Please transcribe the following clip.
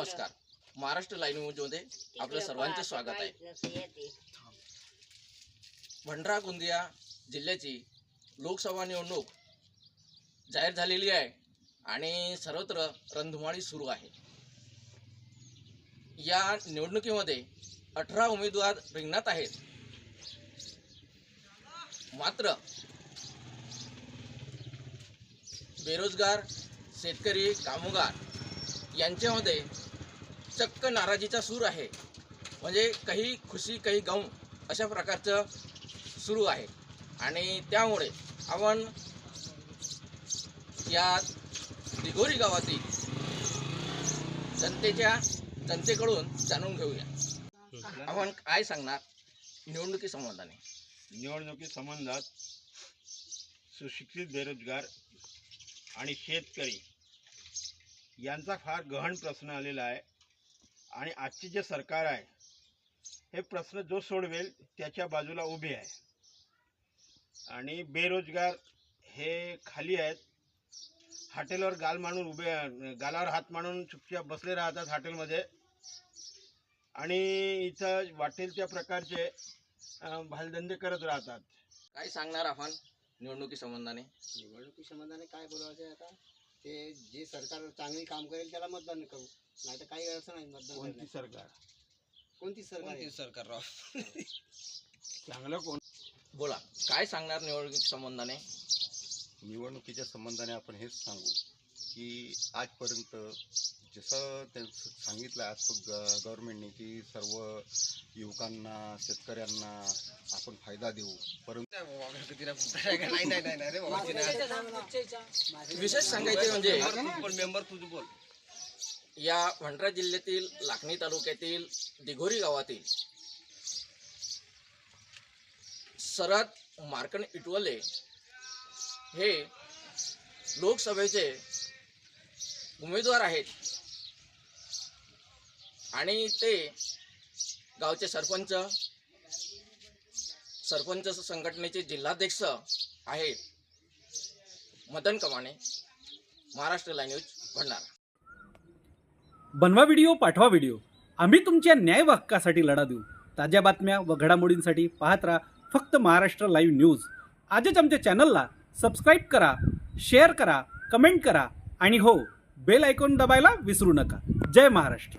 Maharashtra live न्यूजमध्ये आपलं सर्वांचं स्वागत आहे. भंडारा गोंदिया जिल्ह्याची लोकसभा निवडणूक जाहीर झालेली आहे आणि सर्वत्र रणधुमाळी सुरू आहे. या निवडणुकीमध्ये अठरा उमेदवार रिंगणात आहेत. मात्र बेरोजगार शेतकरी कामगार यांच्यामध्ये चक्क नाराजीचा सूर आहे. म्हणजे काही खुशी काही गम अशा प्रकारचं सुरू आहे. आणि त्यामुळे आपण या दिघोरी गावातील जनतेच्या जनतेकडून जाणून घेऊया. आपण काय सांगणार निवडणुकी संबंधाने? निवडणुकी संबंधात सुशिक्षित बेरोजगार आणि शेतकरी यांचा फार गहन प्रश्न आलेला आहे. आणि आजचे जे सरकार आहे हे प्रश्न जो सोडवेल त्याच्या बाजूला उभे आहे. आणि बेरोजगार हे खाली आहेत. हॉटेलवर गाल मांडून उभे गालावर हात मांडून चुपचाप बसले राहतात हॉटेलमध्ये. आणि इथं वाटेल त्या प्रकारचे भालधंदे करत राहतात. काय सांगणार आपण निवडणुकी संबंधाने? निवडणुकी संबंधाने काय बोलायचं आहे आता? ते जे सरकार चांगली काम करेल त्याला मतदान करू. नाही तर काही अर्थ नाही मतदान कोणती करण्यात. सरकार? कोणती सरकार आहे? सरकार राव? चांगलं कोण? बोला काय सांगणार निवडणुकी संबंधाने? निवडणुकीच्या संबंधाने आपण हेच सांगू की आजपर्यंत जसं त्यांचं सांगितलं आज गव्हर्नमेंटने की सर्व युवकांना शेतकऱ्यांना आपण फायदा देऊ. परंतु नाही नाही नाही नाही रे बाबा ते नाही. विशेष सांगायचे म्हणजे मेंबर तुझं बोल. या भंडारा जिल्ह्यातील लाखणी तालुक्यातील दिघोरी गावातील शरद मार्कन इटवले हे लोकसभेचे उमेदवार आहेत. आणि ते गावचे सरपंच सरपंच संघटनेचे जिल्हाध्यक्ष आहेत. मदन कमाने महाराष्ट्र न्यूज भंडारा. बनवा व्हिडिओ पाठवा व्हिडिओ. आम्ही तुमच्या न्याय हक्कासाठी लढा देऊ. ताज्या बातम्या व घडामोडींसाठी पाहत राहा फक्त महाराष्ट्र लाईव्ह न्यूज. आजच आमच्या चॅनलला सबस्क्राईब करा शेअर करा कमेंट करा आणि हो बेल आयकॉन दबायला विसरू नका. जय महाराष्ट्र.